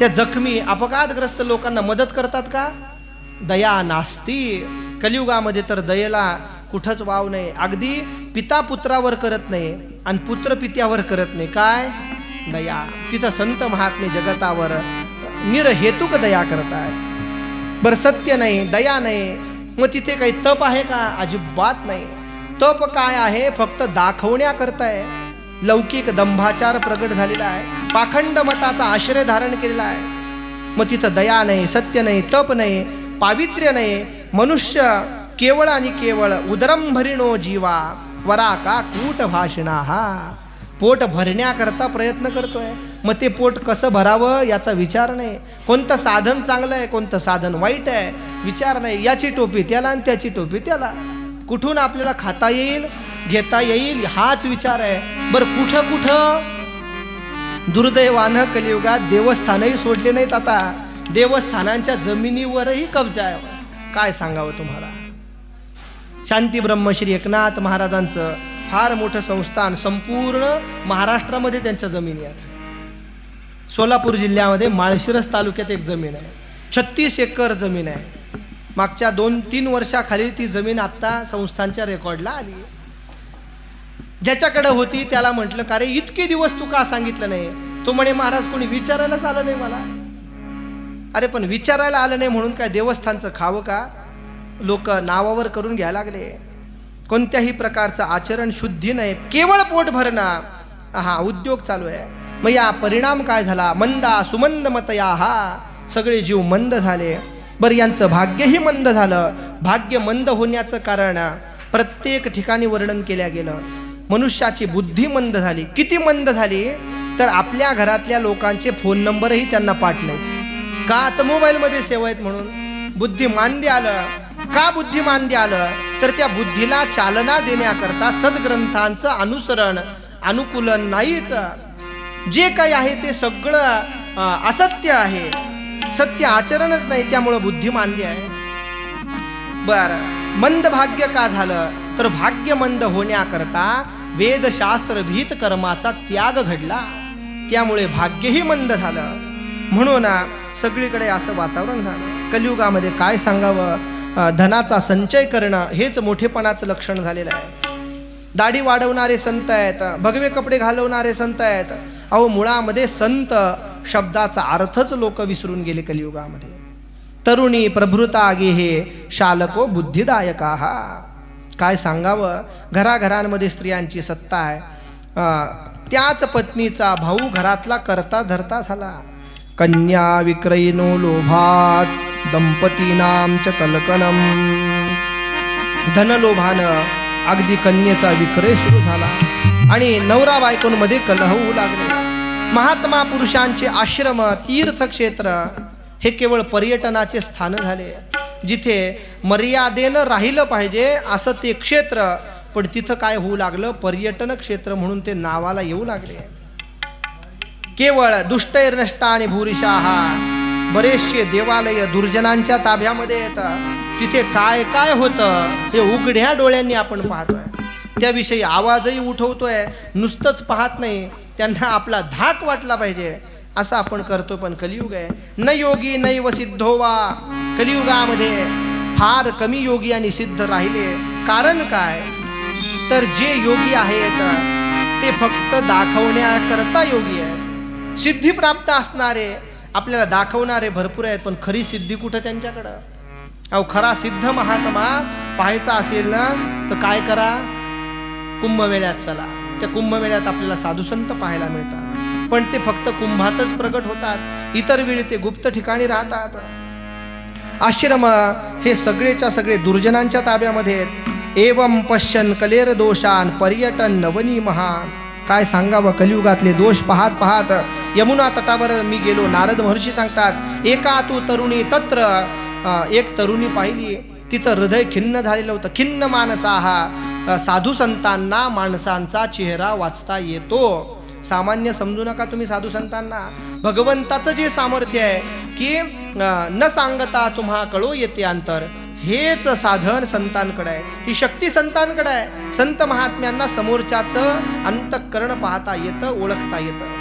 त्या जखमी अपघातग्रस्त लोकांना मदत करतात का? दया नास्ती. कलियुगामध्ये तर दयेला कुठंच वाव नाही. अगदी पिता पुत्रावर करत नाही आणि पुत्र पित्यावर करत नाही. काय? दया. तिथं संत महात्मे जगतावर निरहेतुक दया करताय बरं सत्य नाही दया नाही. मग तिथे काही तप आहे का? अजिबात नाही. तप काय आहे? फक्त दाखवण्याकरताय लौकिक दंभाचार प्रगट झालेला आहे. पाखंड मताचा आश्रय धारण केलेला आहे. मग तिथं दया नाही सत्य नाही तप नाही पावित्र्य नाही. मनुष्य केवळ आणि केवळ उदरंभरिणो जीवा वरा का कूट भाषणा हा पोट भरण्याकरता प्रयत्न करतोय. मग ते पोट कसं भरावं याचा विचार नाही. कोणतं साधन चांगलं आहे कोणतं साधन वाईट आहे विचार नाही. याची टोपी त्याला आणि त्याची टोपी त्याला. कुठून आपल्याला खाता येईल घेता येईल हाच विचार आहे. बरं कुठं कुठं? दुर्दैवानं कलियुगात देवस्थानही सोडले नाहीत आता. देवस्थानांच्या जमिनीवरही कब्जा आहे. काय सांगावं तुम्हाला? शांती ब्रह्मश्री एकनाथ महाराजांचं फार मोठं संस्थान संपूर्ण महाराष्ट्रामध्ये त्यांच्या जमिनी आहेत. सोलापूर जिल्ह्यामध्ये माळशिरस तालुक्यात एक जमीन आहे. छत्तीस एकर जमीन आहे. मागच्या दोन तीन वर्षाखाली ती जमीन आत्ता संस्थांच्या रेकॉर्डला आली ज्याच्याकडं ज्याच्याकडे होती त्याला म्हटलं का रे इतके दिवस तू का सांगितलं नाही? तो म्हणे महाराज कोणी विचारायलाच आलं नाही मला. अरे पण विचारायला आलं नाही म्हणून काय देवस्थानचं खावं का? लोक नावावर करून घ्यायला लागले. कोणत्याही प्रकारचं आचरण शुद्धी नाही केवळ पोट भरणं हा उद्योग चालू आहे. मग या परिणाम काय झाला? मंदा सुमंद मतया हा. सगळे जीव मंद झाले. बरं यांचं भाग्यही मंद झालं. भाग्य मंद होण्याचं कारण प्रत्येक ठिकाणी वर्णन केल्या गेलं. मनुष्याची बुद्धी मंद झाली. किती मंद झाली? तर आपल्या घरातल्या लोकांचे फोन नंबरही त्यांना पाठ नाही का तर मोबाईलमध्ये सेवा आहेत म्हणून? बुद्धी आलं. का बुद्धी आलं? तर त्या बुद्धीला चालना देण्याकरता सद्ग्रंथांचं अनुसरण अनुकूलन नाहीच. जे काही आहे ते सगळं असत्य आहे. सत्य आचरणच नाही त्यामुळं बुद्धी आहे. बर मंद भाग्य का झालं? तर भाग्य मंद होण्याकरता वेदशास्त्र विहित कर्माचा त्याग घडला. त्यामुळे भाग्यही मंद झालं. म्हणून सगळीकडे असं वातावरण झालं. कलियुगामध्ये काय सांगावं? धनाचा संचय करणं हेच मोठेपणाचं लक्षण झालेलं आहे. दाढी वाढवणारे संत आहेत भगवे कपडे घालवणारे संत आहेत. अहो मुळामध्ये संत शब्दाचा अर्थच लोक विसरून गेले कलियुगामध्ये. तरुणी प्रभृता आगे हे शालको बुद्धिदायका. हा काय सांगावं? घराघरांमध्ये स्त्रियांची सत्ता आहे. त्याच पत्नीचा भाऊ घरातला करता धरता झाला. कन्या विक्रयिनो लोभात दंपतीनाम च कलकनम धनलोभानं अगदी कन्येचा विक्रय सुरू झाला. आणि नवरा बायकोंमध्ये कलह होऊ लागला. महात्मा पुरुषांचे आश्रम तीर्थक्षेत्र हे केवळ पर्यटनाचे स्थान झाले. जिथे मर्यादेनं राहिलं पाहिजे असं ते क्षेत्र पण तिथं काय होऊ लागलं? पर्यटन क्षेत्र म्हणून ते नावाला येऊ लागले. केवळ दुष्टैर्नष्टा आणि भूरिशाहा बरेचसे देवालय दुर्जनांच्या ताब्यामध्ये येतात तिथे काय काय होतं हे उघड्या डोळ्यांनी आपण पाहतोय. त्याविषयी आवाजही उठवतोय. नुसतंच पाहत नाही. त्यांना आपला धाक वाटला पाहिजे. असं आपण करतो पण कलियुग आहे. न योगी नैव सिद्धो वा. कलियुगामध्ये फार कमी योगी आणि सिद्ध राहिले. कारण काय? तर जे योगी आहेत ते फक्त दाखवण्याकरता योगी आहेत. सिद्धी प्राप्त असणारे आपल्याला दाखवणारे भरपूर आहेत पण खरी सिद्धी कुठं त्यांच्याकडं? अहो खरा सिद्ध महात्मा पाहायचा असेल ना तर काय करा? कुंभमेळ्यात चला. त्या कुंभमेळ्यात आपल्याला साधुसंत पाहायला मिळतात. पण ते फक्त कुंभातच प्रगट होतात. इतर वेळी ते गुप्त ठिकाणी राहतात. आश्रम हे सगळेच्या सगळे दुर्जनांच्या ताब्यामध्ये आहेत. एवम पश्यन कलेर दोषान पर्यटन नवनी महान. काय सांगावं कलियुगातले दोष पाहत पाहत. यमुना तटावर मी गेलो नारद महर्षी सांगतात एका तू तरुणी तत्र. एक तरुणी पाहिली. तिचं हृदय खिन्न झालेलं होतं. खिन्न मानसा हा साधू संतांना माणसांचा चेहरा वाचता येतो. सामान्य समजू नका तुम्ही साधू संतांना. भगवंताचं जे सामर्थ्य आहे की न सांगता तुम्हा कळो येते अंतर हेच साधन संतांकडे आहे. ही शक्ती संतांकडे आहे. संत महात्म्यांना समोरच्याचं अंतःकरण पाहता येतं ओळखता येतं.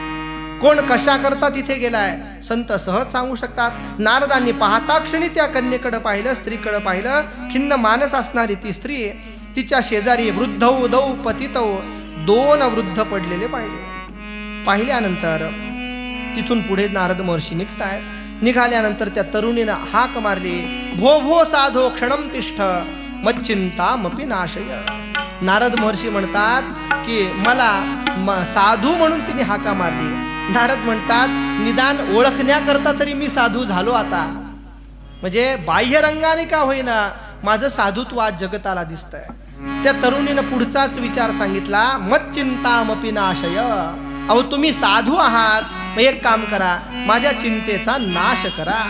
कोण कशा करता तिथे गेलाय संत सहज सांगू शकतात. नारदांनी पाहता क्षणी त्या कन्येकडं पाहिलं स्त्रीकडं पाहिलं. खिन्न मानस असणारी ती स्त्री तिच्या शेजारी वृद्धौ दौ पतितौ दोन वृद्ध पडलेले पाहिले. पाहिल्यानंतर तिथून पुढे नारद महर्षी निघतायत निघाल्यानंतर त्या तरुणीनं हाक मारली भो भो साधो क्षणम तिष्ठ मच्चिंता मपी नाशय. नारद महर्षी म्हणतात की मला म- साधू म्हणून तिने हाका मारली. नारद म्हणतात निदान ओळखण्याकरता तरी मी साधू झालो आता. म्हणजे बाह्य रंगाने का होईना माझं साधुत्व आज जगताला दिसतंय. त्या तरुणीनं पुढचाच विचार सांगितला मत चिंता मपी नाशय. अहो तुम्ही साधू आहात. मग एक काम करा माझ्या चिंतेचा नाश करा.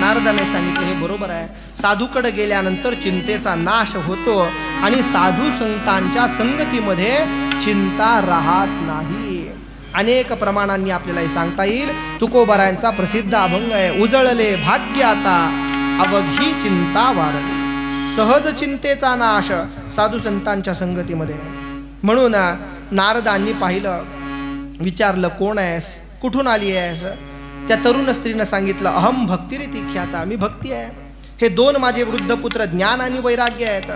नारदाने सांगितलं हे बरोबर आहे. साधूकडे गेल्यानंतर चिंतेचा नाश होतो आणि साधू संतांच्या संगतीमध्ये चिंता राहत नाही. अनेक प्रमाणांनी आपल्याला हे सांगता येईल. तुकोबारायांचा प्रसिद्ध अभंग आहे उजळले भाग्य आता अवघी चिंता वारली. सहज चिंतेचा नाश साधू संतांच्या संगतीमध्ये. म्हणून नारदांनी पाहिलं विचारलं कोण आहेस? कुठून आली आहेस? त्या तरुण स्त्रीनं सांगितलं अहम भक्तिरिती ख्याता मी भक्ती आहे. हे दोन माझे वृद्ध पुत्र ज्ञान आणि वैराग्य आहेत.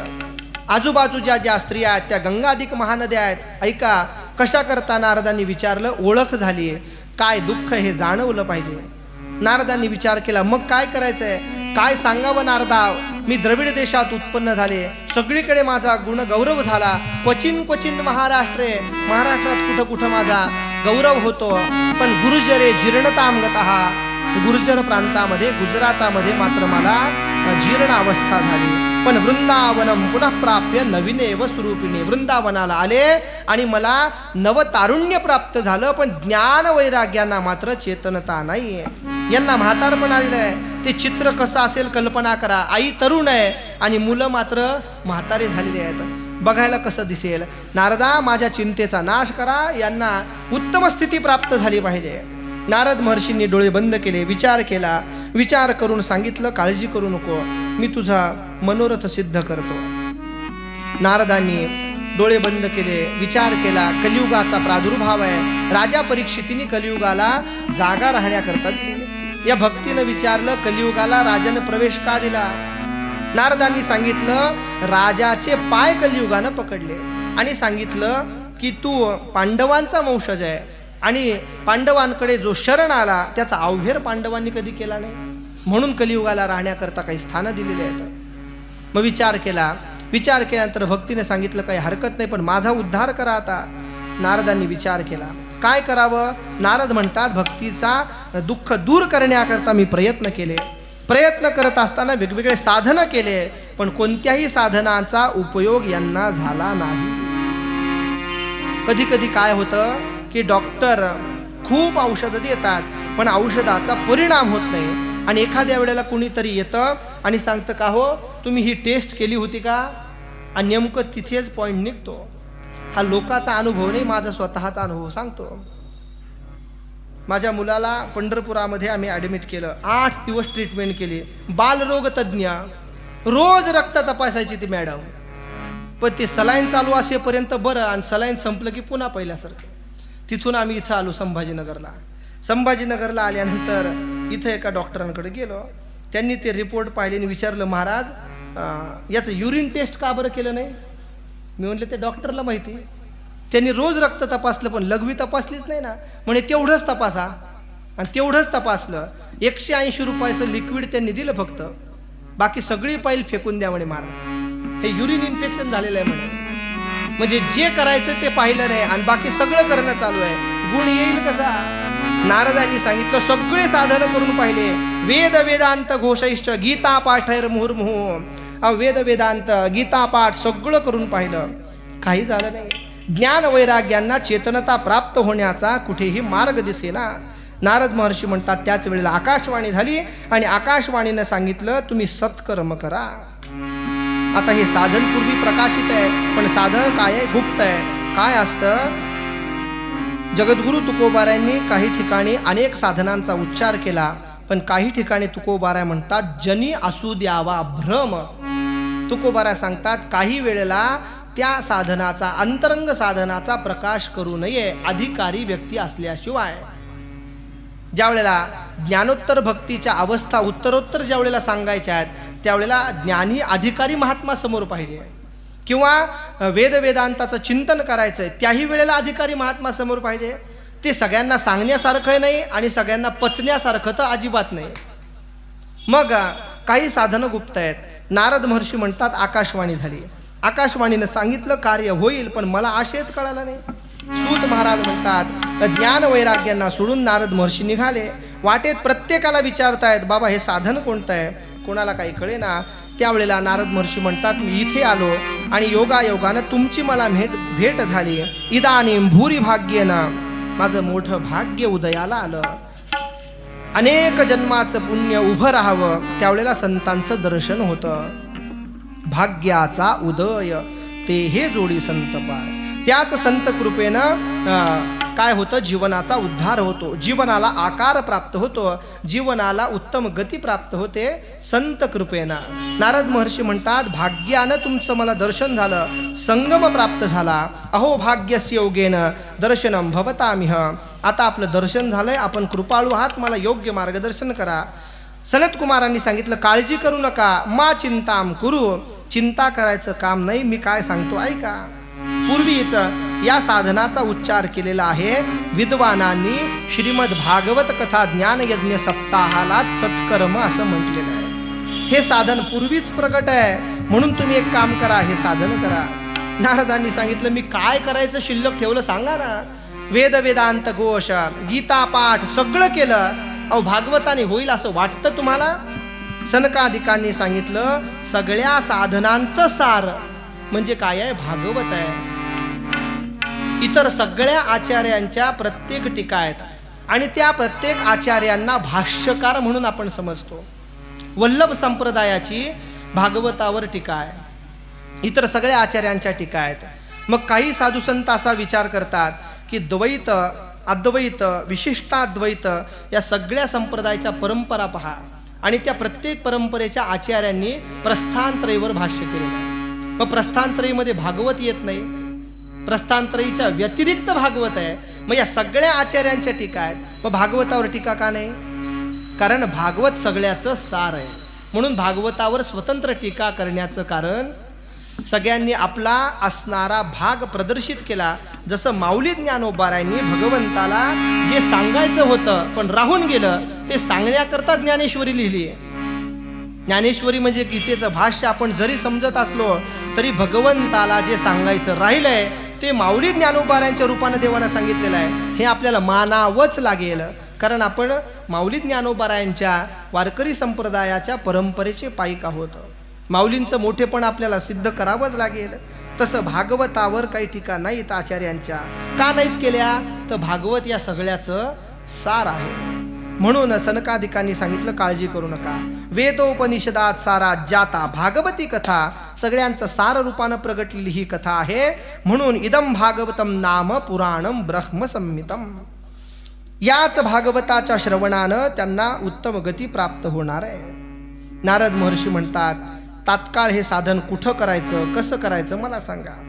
आजूबाजूच्या ज्या स्त्रिया आहेत त्या गंगाधिक महानद्या आहेत. ऐका कशा करता नारदांनी विचारलं ओळख झाली काय दुःख हे जाणवलं पाहिजे? नारदांनी विचार केला मग काय करायचंय? काय सांगावं नारदा? मी द्रविड देशात उत्पन्न झाले. सगळीकडे माझा गुण गौरव झाला. क्वचिन क्वचिन महाराष्ट्रे महाराष्ट्रात कुठं कुठं माझा गौरव होतो. पण गुरुजरे जीर्णतामगत गुर्जर प्रांतामध्ये गुजरातामध्ये मात्र मला जीर्ण अवस्था झाली. पण वृंदावनम पुनः प्राप्य नवीने व स्वरूपिणी. वृंदावनाला आले आणि मला नवतारुण्य प्राप्त झालं पण ज्ञान वैराग्यांना मात्र चेतनता नाही यांना म्हातारपण आलेलं आहे. ते चित्र कसं असेल कल्पना करा. आई तरुण आहे आणि मुलं मात्र म्हातारे झालेले आहेत. बघायला कसं दिसेल? नारदा माझ्या चिंतेचा नाश करा. यांना उत्तम स्थिती प्राप्त झाली पाहिजे. नारद महर्षींनी डोळे बंद केले विचार केला. विचार करून सांगितलं काळजी करू नको. मी तुझा मनोरथ सिद्ध करतो. नारदांनी डोळे बंद केले विचार केला कलियुगाचा प्रादुर्भाव आहे. राजा परीक्षितीने कलियुगाला जागा राहण्याकरता दिली. या भक्तीनं विचारलं कलियुगाला राजानं प्रवेश का दिला? नारदांनी सांगितलं राजाचे पाय कलियुगानं पकडले आणि सांगितलं की तू पांडवांचा वंशज आहे आणि पांडवांकडे जो शरण आला त्याचा अवघेर पांडवांनी कधी केला नाही. म्हणून कलियुगाला राहण्याकरता काही स्थानं दिलेली आहेत. मग विचार केला. विचार केल्यानंतर भक्तीने सांगितलं काही हरकत नाही पण माझा उद्धार करा आता. नारदांनी विचार केला. काय करावं? नारद म्हणतात भक्तीचा दुःख दूर करण्याकरता मी प्रयत्न केले. प्रयत्न करत असताना वेगवेगळे साधनं केले पण कोणत्याही साधनाचा उपयोग यांना झाला नाही. कधी कधी काय होतं की डॉक्टर खूप औषधं देतात पण औषधाचा परिणाम होत नाही. आणि एखाद्या वेळेला कुणीतरी येतं आणि सांगतं का हो तुम्ही ही टेस्ट केली होती का? आणि नेमकं तिथेच पॉईंट निघतो. हा लोकाचा अनुभव नाही माझा स्वतःचा अनुभव सांगतो. माझ्या मुलाला पंढरपुरामध्ये आम्ही ॲडमिट केलं. आठ दिवस ट्रीटमेंट केली. बालरोग तज्ज्ञ. रोज रक्त तपासायची ती मॅडम पण ते सलाईन चालू असेपर्यंत बरं आणि सलाईन संपलं की पुन्हा पहिल्यासारखं. तिथून आम्ही इथं आलो संभाजीनगरला. संभाजीनगरला आल्यानंतर इथं एका डॉक्टरांकडे गेलो. त्यांनी ते रिपोर्ट पाहिले आणि विचारलं महाराज याचं युरिन टेस्ट का बरं केलं नाही? मी म्हणलं ते डॉक्टरला माहिती त्यांनी रोज रक्त तपासलं पण लघवी तपासलीच नाही ना. म्हणे तेवढंच तपासा. आणि तेवढंच तपासलं. एकशे ऐंशी रुपयाचं लिक्विड त्यांनी दिलं फक्त. बाकी सगळी पाईल फेकून द्या म्हणे महाराज. हे युरिन इन्फेक्शन झालेलं आहे म्हणे. म्हणजे जे करायचं ते पाहिलं नाही आणि बाकी सगळं करणं चालू आहे. गुण येईल कसा? नारदांनी सांगितलं सगळे साधन करून पाहिले. वेद वेदांत घोषैश्च गीता पाठैर मुहुर्मुहू. वेद वेदांत गीता पाठ सगळं करून पाहिलं. काही झालं नाही. ज्ञान वैराग्यांना चेतनता प्राप्त होण्याचा कुठेही मार्ग दिसेना. नारद महर्षी म्हणतात त्याच वेळेला आकाशवाणी झाली आणि आकाशवाणीनं सांगितलं तुम्ही सत्कर्म करा. आता हे साधन पूर्वी प्रकाशित आहे पण साधन काय आहे? गुप्त आहे. काय असतं? जगद्गुरु तुकोबाऱ्यांनी काही ठिकाणी अनेक साधनांचा उच्चार केला पण काही ठिकाणी तुकोबाऱ्या म्हणतात जनी असू द्यावा भ्रम. तुकोबाऱ्या सांगतात काही वेळेला त्या साधनाचा अंतरंग साधनाचा प्रकाश करू नये अधिकारी व्यक्ती असल्याशिवाय. ज्या वेळेला ज्ञानोत्तर भक्तीच्या अवस्था उत्तरोत्तर ज्या वेळेला सांगायच्या आहेत त्यावेळेला ज्ञानी अधिकारी महात्मा समोर पाहिजे. किंवा वेद वेदांताचं चिंतन करायचं आहे त्याही वेळेला अधिकारी महात्मा समोर पाहिजे. ते सगळ्यांना सांगण्यासारखं नाही आणि सगळ्यांना पचण्यासारखं तर अजिबात नाही. मग काही साधनं गुप्त आहेत. नारद महर्षी म्हणतात आकाशवाणी झाली. आकाशवाणीनं सांगितलं कार्य होईल पण मला आशेच कळाला नाही. सूत महाराज म्हणतात ज्ञान वैराग्यांना सोडून नारद महर्षी निघाले. वाटेत प्रत्येकाला विचारतायत बाबा हे साधन कोणतं आहे? कोणाला काही कळेना. त्यावेळेला नारद महर्षी म्हणतात मी इथे आलो आणि योगायोगानं तुमची मला भेट भेट झाली. इदानी भूरी भाग्येनं माझं मोठं भाग्य उदयाला आलं. अनेक जन्माचं पुण्य उभं राहावं. त्यावेळेला संतांचं दर्शन होतं. भाग्याचा उदय ते हे जोडी संत पार. त्याच संत कृपेनं काय होतं? जीवनाचा उद्धार होतो. जीवनाला आकार प्राप्त होतो. जीवनाला उत्तम गती प्राप्त होते संत कृपेनं. नारद महर्षी म्हणतात भाग्यानं तुमचं मला दर्शन झालं. संगम प्राप्त झाला. अहो भाग्यस्य योगेनं दर्शनम भवतामिह. आता आपलं दर्शन झालंय. आपण कृपाळू आहात. मला योग्य मार्गदर्शन करा. सनत कुमारांनी सांगितलं काळजी करू नका. मा चिंताम कुरु. चिंता करायचं काम नाही. मी काय सांगतो ऐका. पूर्वीच या साधनाचा उच्चार केलेला आहे. विद्वानांनी श्रीमद भागवत कथा ज्ञानयज्ञ सप्ताहालाच सत्कर्म असं म्हटलेलं आहे. हे साधन पूर्वीच प्रकट आहे. म्हणून तुम्ही एक काम करा हे साधन करा. नारदांनी सांगितलं मी काय करायचं शिल्लक ठेवलं सांगा ना. वेद वेदांत घोष गीता पाठ सगळं केलं. अहो भागवताने होईल असं वाटतं तुम्हाला? सनकाधिकांनी सांगितलं सगळ्या साधनांचं सार म्हणजे काय आहे? भागवत आहे. इतर सगळ्या आचार्यांच्या प्रत्येक टीका आहेत. आणि त्या प्रत्येक आचार्यांना भाष्यकार म्हणून आपण समजतो. वल्लभ संप्रदायाची भागवतावर टीका आहे. इतर सगळ्या आचार्यांच्या टीका आहेत. मग काही साधुसंत असा विचार करतात की द्वैत अद्वैत विशिष्टाद्वैत या सगळ्या संप्रदायाच्या परंपरा पहा. आणि त्या प्रत्येक परंपरेच्या आचार्यांनी प्रस्थानत्रयीवर भाष्य केलेलं आहे. मग प्रस्थानत्रयीमध्ये भागवत येत नाही. प्रस्थानत्रयीच्या व्यतिरिक्त भागवत आहे. मग या सगळ्या आचार्यांच्या टीका आहेत. मग भागवतावर टीका का नाही? कारण भागवत सगळ्याचं सार आहे. म्हणून भागवतावर स्वतंत्र टीका करण्याचं कारण सगळ्यांनी आपला असणारा भाग प्रदर्शित केला. जसं माऊली ज्ञानोबारायांनी भगवंताला जे सांगायचं होतं पण राहून गेलं ते सांगण्याकरता ज्ञानेश्वरी लिहिली आहे. ज्ञानेश्वरी म्हणजे गीतेचं भाष्य आपण जरी समजत असलो तरी भगवंताला जे सांगायचं राहिलंय ते माऊली ज्ञानोबाऱ्यांच्या रूपानं देवानं सांगितलेलं आहे. हे आपल्याला मानावंच लागेल. कारण आपण माऊली ज्ञानोबाऱ्यांच्या वारकरी संप्रदायाच्या परंपरेचे पायिक आहोत. माऊलींचं मोठेपण आपल्याला सिद्ध करावंच लागेल. तसं भागवतावर काही टीका नाहीत आचार्यांच्या. का नाहीत केल्या? तर भागवत या सगळ्याचं सार आहे. म्हणून सनकाधिकांनी सांगितलं काळजी करू नका. वेदोपनिषदात सारा जाता भागवती कथा सगळ्यांचं सार रूपानं प्रगटलेली ही कथा आहे. म्हणून इदम भागवतम नाम पुराणम ब्रह्मसंमितम याच भागवताच्या श्रवणानं त्यांना उत्तम गती प्राप्त होणार आहे. नारद महर्षी म्हणतात तात्काळ हे साधन कुठं करायचं कसं करायचं मला सांगा.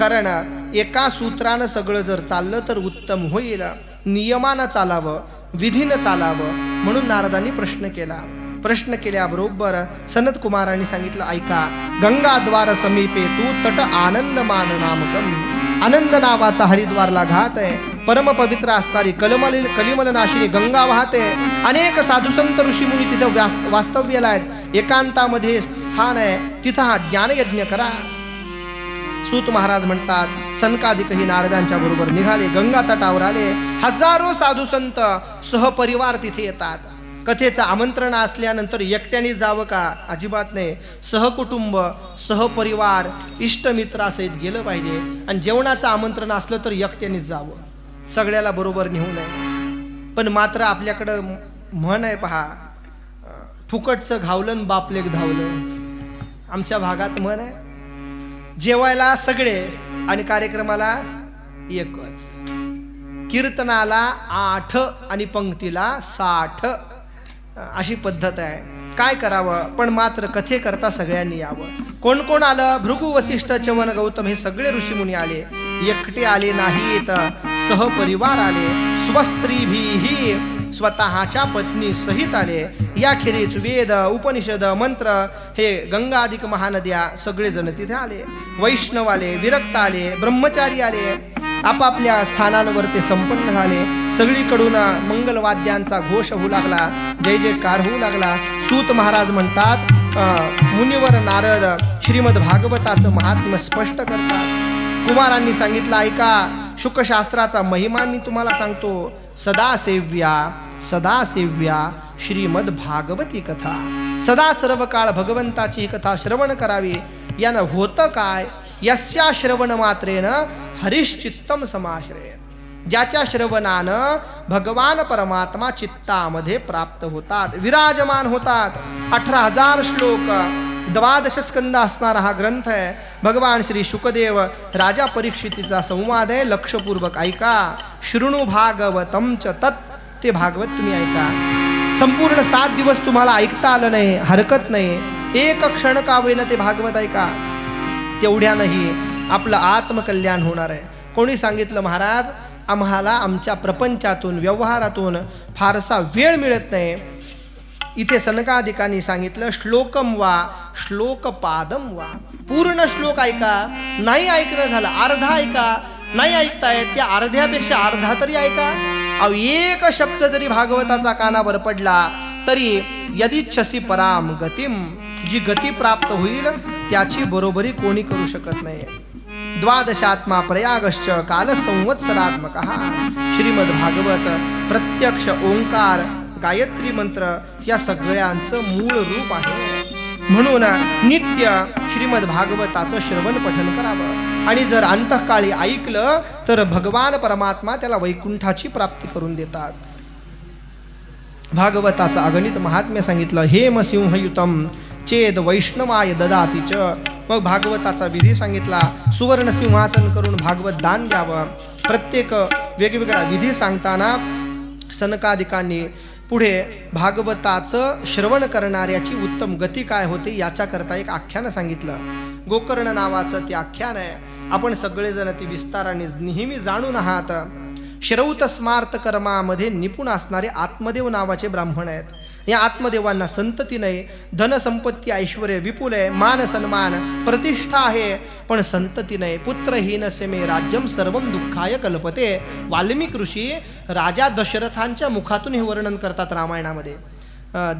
कारण एका सूत्रानं सगळं जर चाललं तर उत्तम होईल. नियमानं चालावं विधीनं चालावं म्हणून नारदांनी प्रश्न केला. प्रश्न केल्याबरोबर सनत कुमारांनी सांगितलं ऐका गंगाद्वार समीपे तू तट आनंदमान नामकम आनंद नावाचा हरिद्वारला घात आहे. परम पवित्र असणारी कलमल कलिमल नाशिनी गंगा वाहते. अनेक साधुसंत ऋषीमुनी तिथं वास्तव्याला आहेत. एकांतामध्ये स्थान आहे. तिथं हा ज्ञानयज्ञ करा. सूत महाराज म्हणतात सनकादिकही नारदांच्या बरोबर निघाले गंगा तटावर आले. हजारो साधू संत सहपरिवार तिथे येतात. कथेचं आमंत्रण असल्यानंतर एकट्याने जावं का? अजिबात नाही. सहकुटुंब सहपरिवार इष्टमित्रासहित गेलं पाहिजे. आणि जेवणाचं आमंत्रण असलं तर एकट्याने जावं. सगळ्याला बरोबर नेऊ नये. पण मात्र आपल्याकडं म्हण आहे पहा. फुकटचं घावलं बापलेक धावलं. आमच्या भागात म्हण आहे जेवायला सगळे आणि कार्यक्रमाला एकच. कीर्तनाला आठ आणि पंक्तीला साठ. अशी पद्धत आहे. काय करावं? पण मात्र कथे करता सगळ्यांनी यावं. कोण कोण आलं? भृगु वसिष्ठ चवन गौतम हे सगळे ऋषीमुनी आले. एकटे आले नाहीत. सहपरिवार आले. स्वस्त्रीभीही स्वतःच्या पत्नी सहित आले. याखेरीज वेद उपनिषद मंत्र हे गंगाधिक महानद्या सगळेजण तिथे आले. वैष्णव आले विरक्त आले ब्रह्मचारी आले. आपापल्या स्थानांवर ते संपन्न झाले. सगळीकडून मंगलवाद्यांचा घोष होऊ लागला. जय जयकार होऊ लागला. सूत महाराज म्हणतात मुनिवर नारद श्रीमद भागवताचं महात्म्य स्पष्ट करतात. कुमारांनी सांगितलं ऐका शुकशास्त्राचा महिमा मी तुम्हाला सांगतो. सदा सेव्या सदा सेव्या श्रीमद भागवती कथा. सदा सर्व काळ भगवंताची ही कथा श्रवण करावी. यानं होतं काय? यस्या श्रवण मात्रेनं हरिश्चित्तम समाश्रय ज्याच्या श्रवणानं भगवान परमात्मा चित्तामध्ये प्राप्त होतात विराजमान होतात. अठरा हजार श्लोक द्वादश स्कंद असणारा हा ग्रंथ आहे. भगवान श्री शुकदेव राजा परीक्षितीचा संवाद आहे लक्षपूर्वक ऐका. शृणू भागवतम च तत् ते भागवत तुम्ही ऐका. संपूर्ण सात दिवस तुम्हाला ऐकता आलं नाही हरकत नाही. एक क्षण का होईना ते भागवत ऐका. तेवढ्यानंही आपलं आत्मकल्याण होणार आहे. कोणी सांगितलं महाराज आम्हाला आमच्या प्रपंचातून व्यवहारातून फारसा वेळ मिळत नाही. इथे सनकाधिकांनी सांगितलं श्लोकम वा श्लोकपादम वा. पूर्ण श्लोक ऐका. नाही ऐकणं झालं अर्धा ऐका. नाही ऐकतायत त्या अर्ध्यापेक्षा अर्धा तरी ऐका. अव एक शब्द जरी भागवताचा कानावर पडला तरी यदिच्छसी पराम गतीम जी गती प्राप्त होईल त्याची बरोबरी कोणी करू शकत नाही. द्वादशात्मा प्रयागश्च कालसंवत्सरात्मक। श्रीमद्भागवत प्रत्यक्ष ओंकार गायत्री मंत्र या सगळ्यांचं मूळ रूप आहे। म्हणून नित्य श्रीमद्भागवताचं श्रवण पठन करावं। आणि जर अंतकाळी ऐकलं तर भगवान परमात्मा त्याला वैकुंठाची प्राप्ती करून देतात। भागवताचं अगणित महात्म्य सांगितलं हे मसिंहयुतम चेद वैष्णवाय ददाती च. मग भागवताचा विधी सांगितला. सुवर्ण सिंहासन करून भागवत दान द्यावं. प्रत्येक वेगवेगळा विधी सांगताना सनकादिकांनी पुढे भागवताचं श्रवण करणाऱ्याची उत्तम गती काय होते याच्याकरता एक आख्यान सांगितलं. गोकर्ण नावाचं ते आख्यान आहे. आपण सगळेजण ती विस्ताराने नेहमी जाणून आहात. श्रौत स्मार्त कर्मामध्ये निपुण असणारे आत्मदेव नावाचे ब्राह्मण आहेत. या आत्मदेवांना संतती नाही धनसंपत्ती ऐश्वर विपुल आहे मान सन्मान प्रतिष्ठा आहे पण संतती नाही. पुत्रहीन सेमे राज्यम सर्व दुःखाय कल्पते. वाल्मिक ऋषी राजा दशरथांच्या मुखातून हे वर्णन करतात रामायणामध्ये.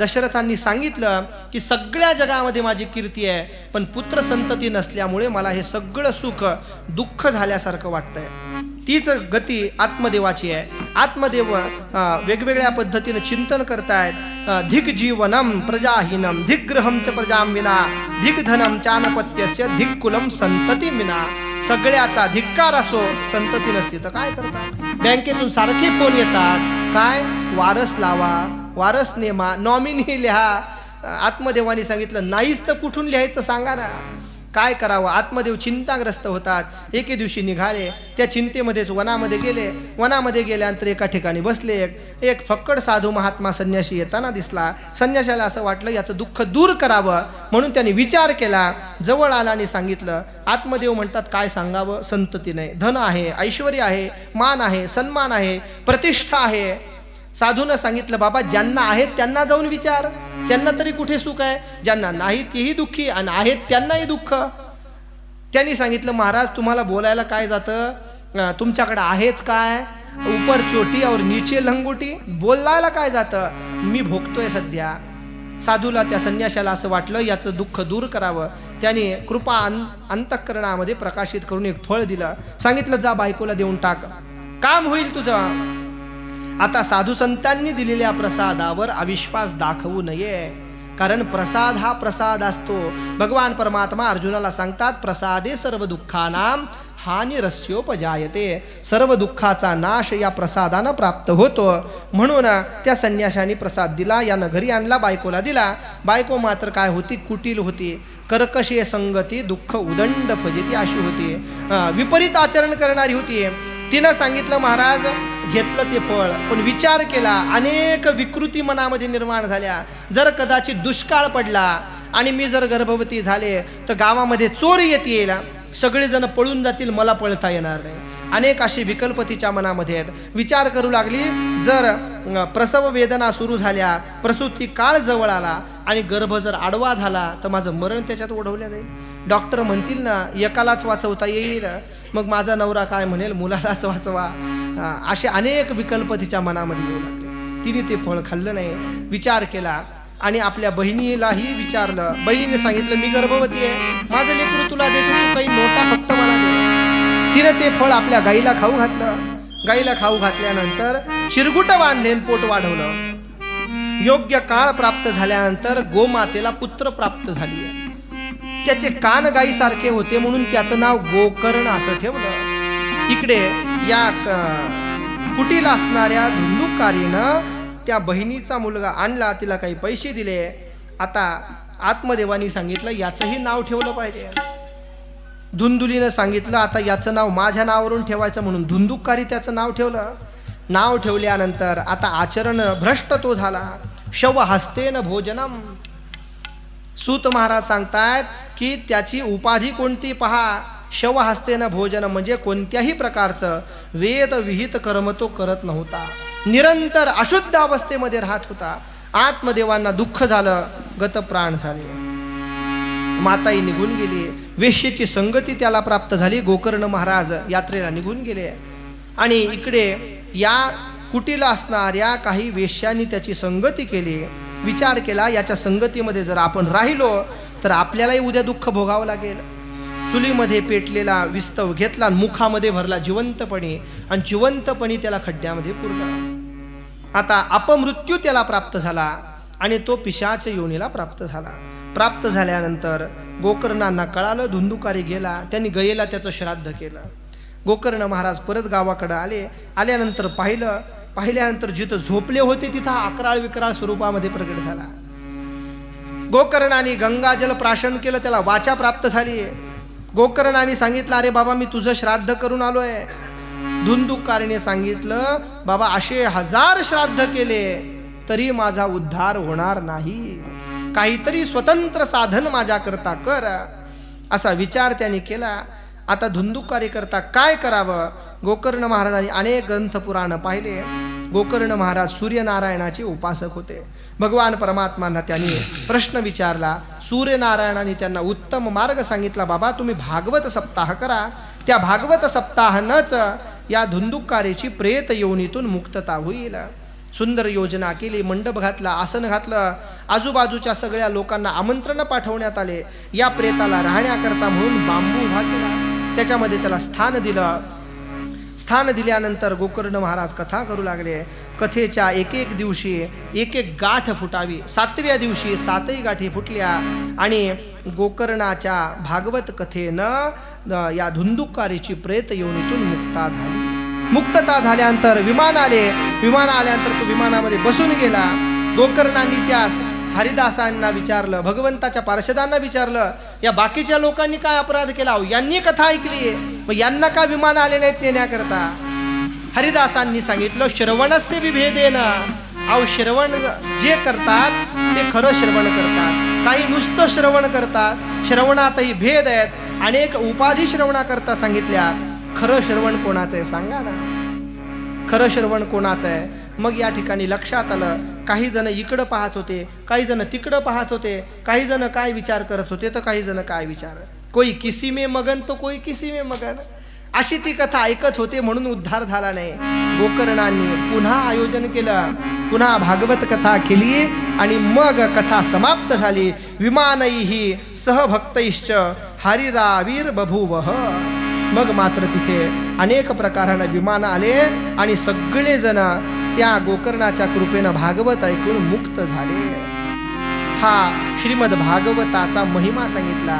दशरथांनी सांगितलं की सगळ्या जगामध्ये माझी कीर्ती आहे पण पुत्र संतती नसल्यामुळे मला हे सगळं सुख दुःख झाल्यासारखं वाटतंय. तीच गती आत्मदेवाची आहे. आत्मदेव वेगवेगळ्या पद्धतीनं चिंतन करतायत. धिग्जीवनम प्रजाहीनम धिग्रहम च प्रजाम विना धिग्धनम चानपत्यस्य धिक्कुलम संतती विना. सगळ्याचा धिक्कार असो संतती नसली तर काय करतात? बँकेतून सारखे फोन येतात. काय? वारस लावा. वारस नेमा नॉमिनी लिहा. आत्मदेवानी सांगितलं नाहीच तर कुठून लिहायचं सांगा ना. काय करावं? आत्मदेव चिंताग्रस्त होतात. एके दिवशी निघाले. त्या चिंतेमध्येच वनामध्ये गेले. वनामध्ये गेल्यानंतर एका ठिकाणी बसले. एक एक फक्कड साधू महात्मा संन्याशी येताना दिसला. संन्याशाला असं वाटलं याचं दुःख दूर करावं. म्हणून त्यांनी विचार केला. जवळ आला आणि सांगितलं आत्मदेव म्हणतात काय सांगावं? संततीने धन आहे ऐश्वर आहे मान आहे सन्मान आहे प्रतिष्ठा आहे. साधूनं सांगितलं बाबा ज्यांना आहेत त्यांना जाऊन विचार. त्यांना तरी कुठे सुख आहे? ज्यांना नाही तेही दुःखी आणि आहेत त्यांनाही दुःख. त्यांनी सांगितलं महाराज तुम्हाला बोलायला काय जातं? तुमच्याकडं तुमच्याकडे आहेच काय? उपर चोटी और नीचे लंगोटी? बोलायला काय जातं? मी भोगतोय सध्या. साधूला त्या संन्याशाला असं वाटलं याचं दुःख दूर करावं. त्याने कृपा अं अंतःकरणामध्ये प्रकाशित करून एक फळ दिलं. सांगितलं जा बायकोला देऊन टाक. काम होईल तुझं. आता साधू संतांनी दिलेल्या प्रसादावर अविश्वास दाखवू नये. कारण प्रसाद हा प्रसाद असतो. भगवान परमात्मा अर्जुनाला सांगतात प्रसादे सर्व दुःखानाम हानी रस्योपजायते. सर्व दुःखाचा नाश या प्रसादानं प्राप्त होतो. म्हणून त्या संन्याशाने प्रसाद दिला या नगरी आणला बायकोला दिला. बायको मात्र काय होती? कुटील होती. कर्कशे संगती दुःख उदंड फजिती अशी होती. विपरीत आचरण करणारी होती. तिनं सांगितलं महाराज घेतलं ते फळ. पण विचार केला अनेक विकृती मनामध्ये निर्माण झाल्या. जर कदाचित दुष्काळ पडला आणि मी जर गर्भवती झाले तर गावामध्ये चोर येतील सगळेजण पळून जातील मला पळता येणार नाही. अनेक अशी विकल्प तिच्या मनामध्ये आहेत. विचार करू लागली जर प्रसव वेदना सुरू झाल्या प्रसूती काळ जवळ आला आणि गर्भ जर आडवा झाला तर माझं मरण त्याच्यात ओढवलं जाईल. डॉक्टर म्हणतील ना एकालाच वाचवता येईल. मग माझा नवरा काय म्हणेल? मुलालाच वाचवा. असे अनेक विकल्प तिच्या मनामध्ये येऊ लागले. तिने ते फळ खाल्लं नाही. विचार केला आणि आपल्या बहिणीलाही विचारलं. बहिणीने सांगितलं मी गर्भवती आहे. माझं लेकरू तुला देते. तू काही नोटा फक्त मला दे. तिनं ते फळ आपल्या गाईला खाऊ घातलं. गाईला खाऊ घातल्यानंतर चिरगुट बांधले पोट वाढवलं. योग्य काळ प्राप्त झाल्यानंतर गोमातेला पुत्र प्राप्त झाली त्याचे कान गाईसारखे होते म्हणून त्याचं नाव गोकर्ण असं ठेवलं. इकडे या क- कुटीला असणाऱ्या धुंदुकारीनं त्या बहिणीचा मुलगा आणला तिला काही पैसे दिले. आता आत्मदेवानी सांगितलं याचंही नाव ठेवलं पाहिजे. धुंदुलीनं सांगितलं आता याचं नाव माझ्या नावावरून ठेवायचं म्हणून धुंदुकारी त्याचं नाव ठेवलं. नाव ठेवल्यानंतर आता आचरण भ्रष्ट तो झाला. शव हस्तेन भोजनम. सूत महाराज सांगतायत की त्याची उपाधी कोणती पहा. शव हस्तेनं भोजन म्हणजे कोणत्याही प्रकारचं. वेद विहित कर्म तो करत नव्हता. निरंतर अशुद्ध अवस्थेमध्ये राहत होता. आत्मदेवांना दुःख झालं गतप्राण झाले. माताई निघून गेली. वेश्येची संगती त्याला प्राप्त झाली. गोकर्ण महाराज यात्रेला निघून गेले. आणि इकडे या कुटीला असणाऱ्या काही वेश्यांनी त्याची संगती केली. विचार केला याच्या संगतीमध्ये जर आपण राहिलो तर आपल्यालाही उद्या दुःख भोगावं लागेल. चुलीमध्ये पेटलेला विस्तव घेतला आणि मुखामध्ये भरला जिवंतपणे आणि जिवंतपणे त्याला खड्ड्यामध्ये पुरला. आता अपमृत्यू त्याला प्राप्त झाला आणि तो पिशाच योनीला प्राप्त झाला. प्राप्त झाल्यानंतर गोकर्णांना कळालं धुंदुकारी गेला त्यांनी गयेला त्याचं श्राद्ध केलं. गोकर्ण महाराज परत गावाकडं आले. आल्यानंतर पाहिलं पाहिल्यानंतर जिथं झोपले होते तिथं अकराळ विकराळ स्वरूपामध्ये प्रकट झाला. गोकर्णाने गंगाजल प्राशन केलं त्याला वाचा प्राप्त झाली. गोकर्णाने सांगितलं अरे बाबा मी तुझं श्राद्ध करून आलो आहे धुंदुकारीने सांगितलं बाबा असे हजार श्राद्ध केले तरी माझा उद्धार होणार नाही. काहीतरी स्वतंत्र साधन माझ्याकरता कर. असा विचार त्याने केला. आता धुंदूक करता काय करावं? गोकर्ण महाराजांनी अनेक ग्रंथ पुराण पाहिले. गोकर्ण महाराज सूर्यनारायणाचे उपासक होते. भगवान परमात्मांना त्यांनी प्रश्न विचारला सूर्यनारायणाने त्यांना उत्तम मार्ग सांगितला. बाबा तुम्ही भागवत सप्ताह करा. त्या भागवत सप्ताहानंच या धुंदुकारीची प्रेत योनीतून मुक्तता होईल. सुंदर योजना केली मंडप घातला आसन घातलं. आजूबाजूच्या सगळ्या लोकांना आमंत्रण पाठवण्यात आले. या प्रेताला राहण्याकरता म्हणून बांबू उभा केला. त्याच्यामध्ये त्याला स्थान दिलं. स्थान दिल्यानंतर गोकर्ण महाराज कथा करू लागले. कथेच्या एक एक दिवशी एक एक गाठ फुटावी. सातव्या दिवशी सातही गाठी फुटल्या आणि गोकर्णाच्या भागवत कथेनं या धुंदुकारीची प्रेत योनीतून मुक्ता झाली. मुक्तता झाल्यानंतर विमान आले. विमान आल्यानंतर तो विमानामध्ये बसून गेला. गोकर्णांनी त्यास हरिदासांना विचारलं भगवंताच्या पार्षदांना विचारलं या बाकीच्या लोकांनी काय अपराध केला? अहो, यांनी कथा ऐकली मग यांना का विमान आले नाहीत नेण्याकरता? हरिदासांनी सांगितलं श्रवणस्य विभेदेन अहो श्रवण जे करतात ते खरं श्रवण करतात. काही नुसतं श्रवण करतात श्रवणातही भेद आहेत. अनेक उपाधी श्रवणाकरता सांगितल्या खरं श्रवण कोणाचं आहे? सांगा ना. खरं श्रवण कोणाचं आहे? मग या ठिकाणी लक्षात आलं काही जण इकडं पाहत होते काही जण तिकडं पाहत होते काही जण काय विचार करत होते तर काही जण काय विचार. कोई किसी में मगन तो कोई किसी में मगन. अशी ती कथा ऐकत होते म्हणून उद्धार झाला नाही. गोकर्णांनी पुन्हा आयोजन केलं. पुन्हा भागवत कथा केली आणि मग कथा समाप्त झाली. विमानैही सहभक्तैश्च हरिरावीर बभूवह मग मात्र तिथे अनेक प्रकारानं विमान आले आणि सगळेजण त्या गोकर्णाच्या कृपेनं भागवत ऐकून मुक्त झाले. हा श्रीमद भागवताचा महिमा सांगितला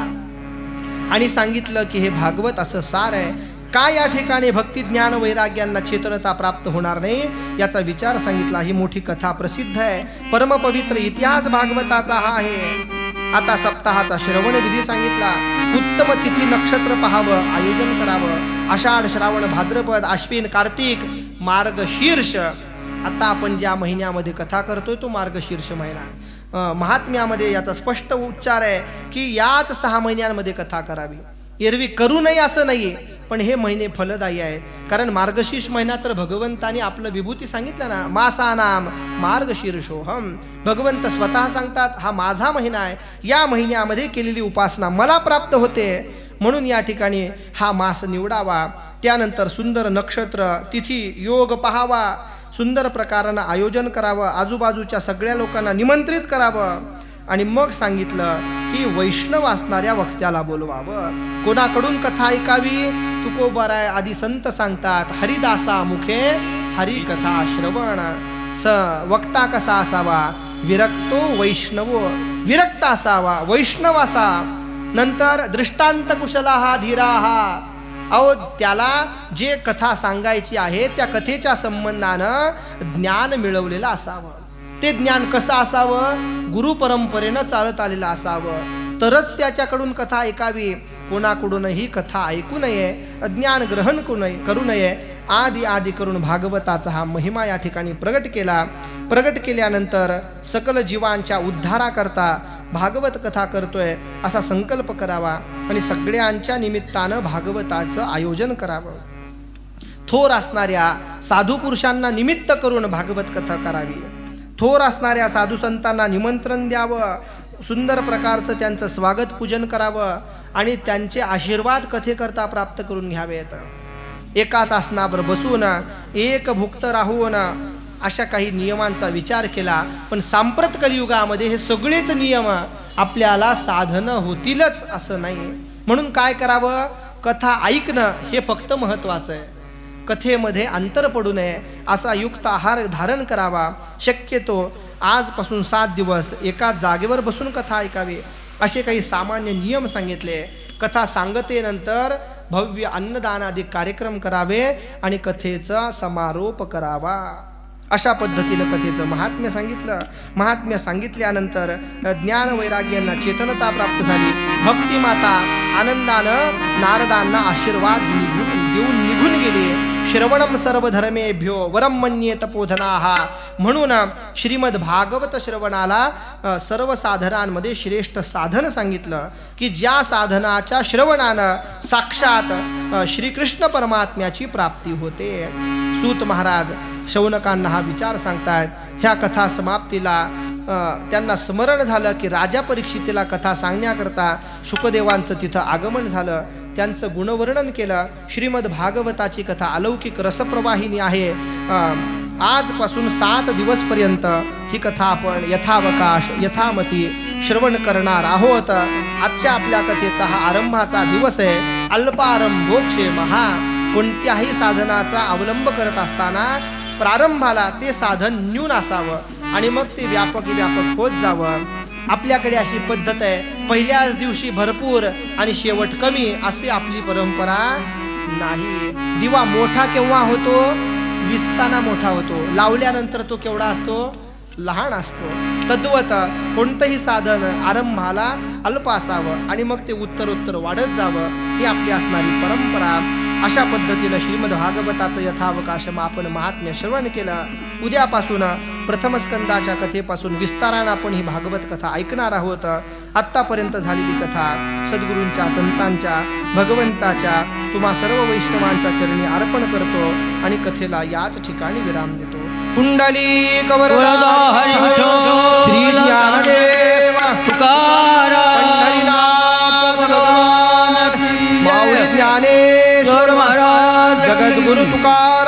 आणि सांगितलं की हे भागवत असं सार आहे. का या ठिकाणी भक्ती ज्ञान वैराग्यांना चेतनता प्राप्त होणार नाही? याचा विचार सांगितला. ही मोठी कथा प्रसिद्ध आहे. परमपवित्र इतिहास भागवताचा हा आहे. आता सप्ताहाचा श्रवण विधी सांगितला. उत्तम तिथी नक्षत्र पहावं आयोजन करावं. आषाढ श्रावण भाद्रपद आश्विन कार्तिक मार्गशीर्ष. आता आपण ज्या महिन्यामध्ये कथा करतोय तो मार्गशीर्ष महिना. महात्म्यामध्ये याचा स्पष्ट उच्चार आहे की याच सहा महिन्यांमध्ये कथा करावी. एरवी करू नये असं नाही पण हे महिने फलदायी आहेत. कारण मार्गशीर्ष महिना तर भगवंताने आपलं विभूती सांगितलं ना मासानाम मार्गशीर्षोहम भगवंत स्वतः सांगतात हा माझा महिना आहे. या महिन्यामध्ये केलेली उपासना मला प्राप्त होते. म्हणून या ठिकाणी हा मास निवडावा. त्यानंतर सुंदर नक्षत्र तिथी योग पहावा. सुंदर प्रकारानं आयोजन करावं. आजूबाजूच्या सगळ्या लोकांना निमंत्रित करावं. आणि मग सांगितलं की वैष्णव असणाऱ्या वक्त्याला बोलवावं. कोणाकडून कथा ऐकावी? तुकोबाराय आदी संत सांगतात हरिदासा मुखे हरिकथा श्रवण. स वक्ता कसा असावा? विरक्तो वैष्णव. विरक्त असावा वैष्णव असा. नंतर दृष्टांत कुशला हा धीरा. हा अहो त्याला जे कथा सांगायची आहे त्या कथेच्या संबंधानं ज्ञान मिळवलेलं असावं. ते ज्ञान कसं असावं? गुरु परंपरेनं चालत आलेलं असावं. तरच त्याच्याकडून कथा ऐकावी. कोणाकडूनही कथा ऐकू नये ज्ञान ग्रहण करू नये करू नये. आदी आदी करून भागवताचा हा महिमा या ठिकाणी प्रगट केला. प्रगट केल्यानंतर सकल जीवांच्या उद्धाराकरता भागवत कथा करतोय असा संकल्प करावा आणि सगळ्यांच्या निमित्तानं भागवताचं आयोजन करावं. थोर असणाऱ्या साधू पुरुषांना निमित्त करून भागवत कथा करावी. थोर असणाऱ्या साधू संतांना निमंत्रण द्यावं. सुंदर प्रकारचं त्यांचं स्वागत पूजन करावं आणि त्यांचे आशीर्वाद कथेकरता प्राप्त करून घ्यावेत. एकाच आसनावर बसून एक भुक्त राहून अशा काही नियमांचा विचार केला. पण सांप्रत कलियुगामध्ये हे सगळेच नियम आपल्याला साधनं होतीलच असं नाही. म्हणून काय करावं? कथा ऐकणं हे फक्त महत्त्वाचं आहे. कथेमध्ये अंतर पडू नये असा युक्त आहार धारण करावा. शक्यतो आजपासून सात दिवस एका जागेवर बसून कथा ऐकावी असे काही सामान्य नियम सांगितले. कथा सांगतेनंतर भव्य अन्नदानादी कार्यक्रम करावे आणि कथेचा समारोप करावा. अशा पद्धतीनं कथेचं महात्म्य सांगितलं. महात्म्य सांगितल्यानंतर ज्ञान वैराग्यांना चेतनता प्राप्त झाली. भक्तिमाता आनंदानं नारदांना आशीर्वाद निघून देऊन निघून गेली. श्रवणम सर्व धर्मेभ्यो वरम मन्ये तपोधनाहा म्हणून श्रीमद भागवत श्रवणाला सर्व साधनांमध्ये श्रेष्ठ साधन सांगितलं की ज्या साधनाच्या श्रवणानं साक्षात श्रीकृष्ण परमात्म्याची प्राप्ती होते. सूत महाराज शौनकांना हा विचार सांगतायत ह्या कथा समाप्तीला त्यांना स्मरण झालं की राजा परीक्षितेला कथा सांगण्याकरता शुकदेवांचं तिथं आगमन झालं. त्यांचं गुणवर्णन केलं. श्रीमद भागवताची कथा अलौकिक रसप्रवाहिनी आहे. आजपासून सात दिवसपर्यंत ही कथा आपण यथावकाश यथामती श्रवण करणार आहोत. आजच्या आपल्या कथेचा हा आरंभाचा दिवस आहे. अल्पारंभोक्षे महा कोणत्याही साधनाचा अवलंब करत असताना प्रारंभाला ते साधन न्यून असावं आणि मग ते व्यापक व्यापक होत जावं. आपल्याकडे अशी पद्धत आहे. पहिल्याच दिवशी भरपूर आणि शेवट कमी अशी आपली परंपरा नाही. दिवा मोठा केव्हा होतो? विजताना मोठा होतो. लावल्यानंतर तो केवढा असतो? लहान असतो. तद्वत कोणतंही साधन आरंभाला अल्प असावं आणि मग ते उत्तरोत्तर वाढत जावं ही आपली असणारी परंपरा. अशा पद्धतीनं श्रीमद भागवताचं यथावकाश आपण महात्म्य श्रवण केलं. उद्यापासून प्रथम स्कंदाच्या कथेपासून विस्तारानं आपण ही भागवत कथा ऐकणार आहोत. आत्तापर्यंत झालेली कथा सद्गुरूंच्या संतांच्या भगवंताच्या तुम्हा सर्व वैष्णवांच्या चरणी अर्पण करतो आणि कथेला याच ठिकाणी विराम देतो. कुंडली विठ्ठल. श्री ज्ञानदेव. तुकाराम. Bye.